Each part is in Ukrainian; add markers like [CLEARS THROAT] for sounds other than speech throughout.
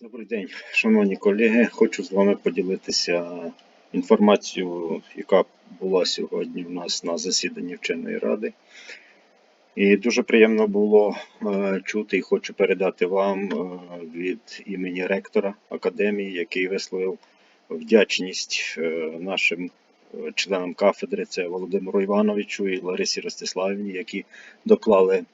Добрий день, шановні колеги. Хочу з вами поділитися інформацією, яка була сьогодні у нас на засіданні вченої ради. І дуже приємно було е, чути і хочу передати вам е, від імені ректора академії, який висловив вдячність е, нашим членам кафедри, це Володимиру Івановичу і Ларисі Ростиславівні, які доклали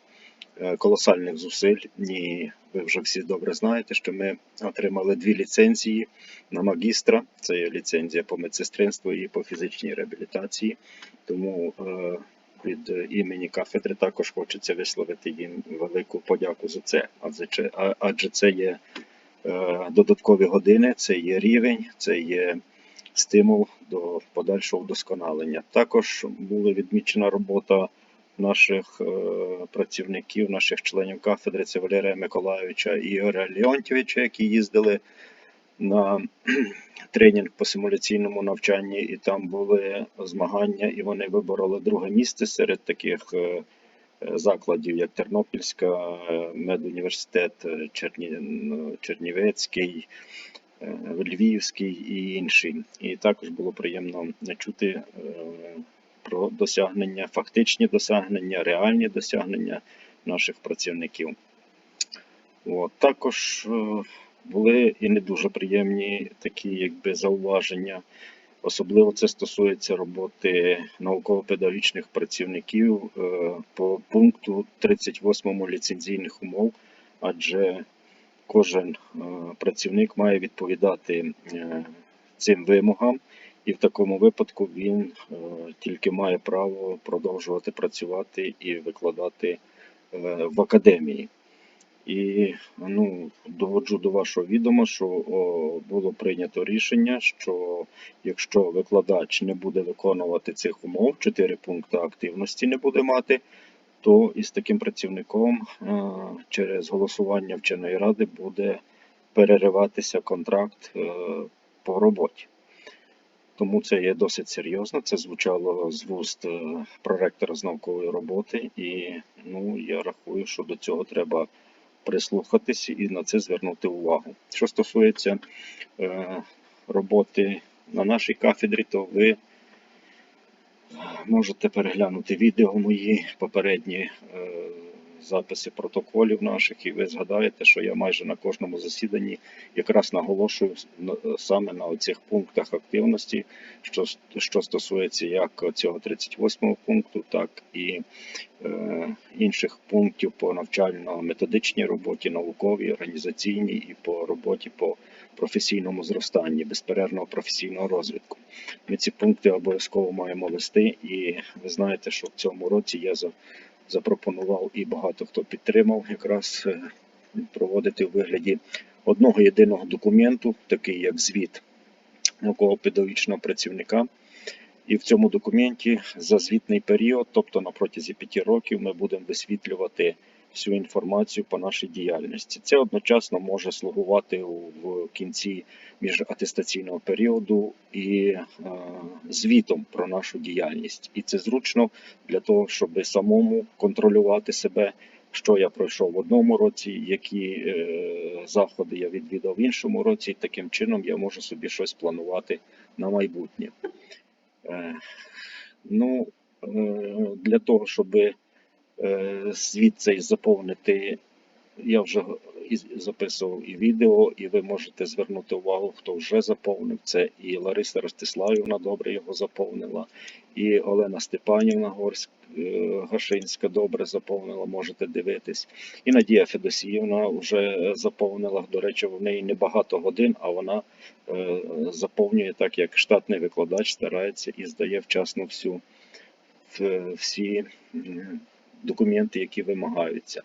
колосальних зусиль. І ви вже всі добре знаєте, що ми отримали дві ліцензії на магістра. Це є ліцензія по медсестринству і по фізичній реабілітації. Тому е, від імені кафедри також хочеться висловити їм велику подяку за це. Адже це, адже це є е, додаткові години, це є рівень, це є стимул до подальшого вдосконалення. Також була відмічена робота наших е, працівників, наших членів кафедри, це Валерія Миколайовича і Ігоря Леонтьовича, які їздили на [CLEARS THROAT] тренінг по симуляційному навчанні, і там були змагання, і вони вибороли друге місце серед таких е, закладів, як Тернопільська, е, медуніверситет, Черні... ну, Чернівецький, Львівський і інші. І також було приємно чути про досягнення, фактичні досягнення, реальні досягнення наших працівників. От. Також е, були і не дуже приємні такі якби зауваження. Особливо це стосується роботи науково-педагогічних працівників е, по пункту 38 ліцензійних умов, адже кожен е, працівник має відповідати цим вимогам, і в такому випадку він е, тільки має право продовжувати працювати і викладати е, в академії. І ну, доводжу до вашого відома, що було прийнято рішення, що якщо викладач не буде виконувати цих умов, 4 пункти активності не буде мати, то із таким працівником е, через голосування вченої ради буде перериватися контракт по роботі. Тому це є досить серйозно. Це звучало з вуст е, проректора з наукової роботи, і ну, я рахую, що до цього треба прислухатись і на це звернути увагу. Що стосується е, роботи на нашій кафедрі, то ви можете переглянути відео мої попередні е, записи протоколів наших, і ви згадаєте, що я майже на кожному засіданні якраз наголошую саме на оцих пунктах активності, що, що стосується як цього 38 пункту, так і е, інших пунктів по навчально-методичній роботі, науковій, організаційній і по роботі по професійному зростанні, безперервного професійного розвитку. Ми ці пункти обов'язково маємо вести, і ви знаєте, що в цьому році я за, запропонував і багато хто підтримав якраз е, проводити у вигляді одного єдиного документу, такий як звіт науково-педагогічного працівника. І в цьому документі за звітний період, тобто на протязі п'яти років, ми будемо висвітлювати всю інформацію по нашій діяльності. Це одночасно може слугувати в кінці міжатестаційного періоду і е, звітом про нашу діяльність. І це зручно для того, щоб самому контролювати себе, що я пройшов в одному році, які е, заходи я відвідав в іншому році. І таким чином я можу собі щось планувати на майбутнє. Е, Ну, е, для того, щоб е, цей заповнити, я вже записував і відео, і ви можете звернути увагу, хто вже заповнив це. І Лариса Ростиславівна добре його заповнила, і Олена Степанівна Горськ, е, Гашинська добре заповнила, можете дивитись. І Надія Федосіївна вже заповнила. До речі, в неї небагато годин, а вона е, заповнює так, як штатний викладач старається і здає вчасно всю всі документи, які вимагаються.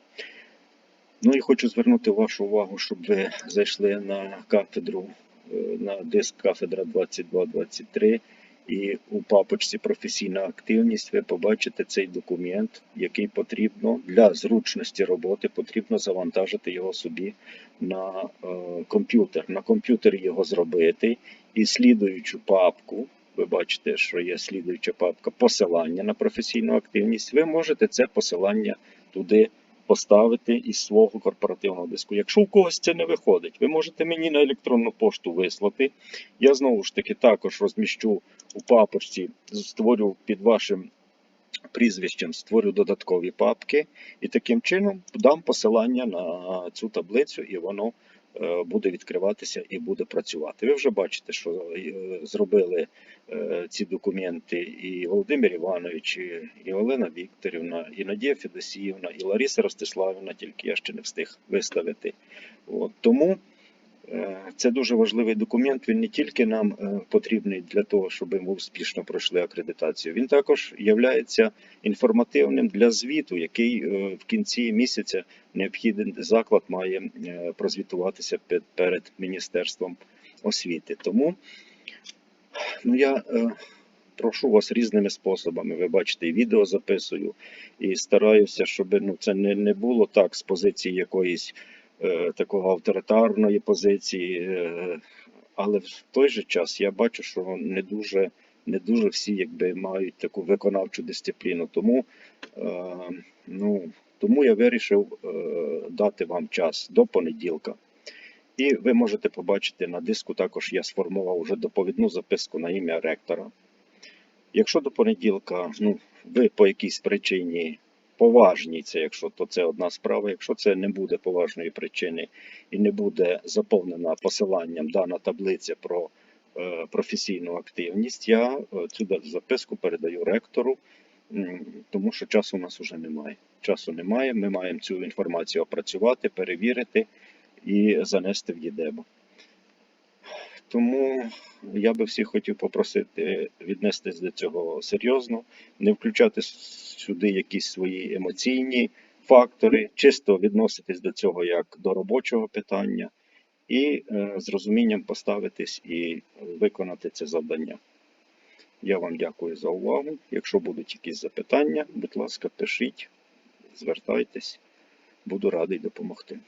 Ну і хочу звернути вашу увагу, щоб ви зайшли на кафедру, е, на диск кафедра 2223 і у папочці професійна активність ви побачите цей документ, який потрібно для зручності роботи, потрібно завантажити його собі на е, комп'ютер. На комп'ютері його зробити і слідуючу папку. Ви бачите, що є слідуюча папка посилання на професійну активність. Ви можете це посилання туди поставити із свого корпоративного диску. Якщо у когось це не виходить, ви можете мені на електронну пошту вислати. Я знову ж таки також розміщу у папочці, створю під вашим прізвищем, створю додаткові папки і таким чином дам посилання на цю таблицю, і воно буде відкриватися і буде працювати. Ви вже бачите, що е, зробили е, ці документи і Володимир Іванович, і- Олена Вікторівна, і Надія Федосіївна, і Лариса Ростиславівна, тільки я ще не встиг виставити. От, тому е, це дуже важливий документ. Він не тільки нам е, потрібний для того, щоб ми успішно пройшли акредитацію. Він також є інформативним для звіту, який е, в кінці місяця необхідний заклад має е, прозвітуватися перед Міністерством освіти. Тому ну, я е, прошу вас різними способами. Ви бачите, і відео записую, і стараюся, щоб ну, це не, було так з позиції якоїсь е, такого авторитарної позиції. Е, але в той же час я бачу, що не дуже, не дуже всі якби мають таку виконавчу дисципліну. Тому, е, ну, тому я вирішив е, дати вам час до понеділка. І ви можете побачити на диску також я сформував вже доповідну записку на ім'я ректора. Якщо до понеділка ну, ви по якійсь причині поважній, це якщо то це одна справа, якщо це не буде поважної причини і не буде заповнена посиланням дана таблиця про е, професійну активність, я е, цю записку передаю ректору, тому що часу у нас вже немає. Часу немає, ми маємо цю інформацію опрацювати, перевірити і занести в ЄДЕБО. Тому я би всіх хотів попросити віднестись до цього серйозно, не включати сюди якісь свої емоційні фактори, чисто відноситись до цього як до робочого питання і е, з розумінням поставитись і виконати це завдання. Я вам дякую за увагу. Якщо будуть якісь запитання, будь ласка, пишіть, звертайтесь, буду радий допомогти.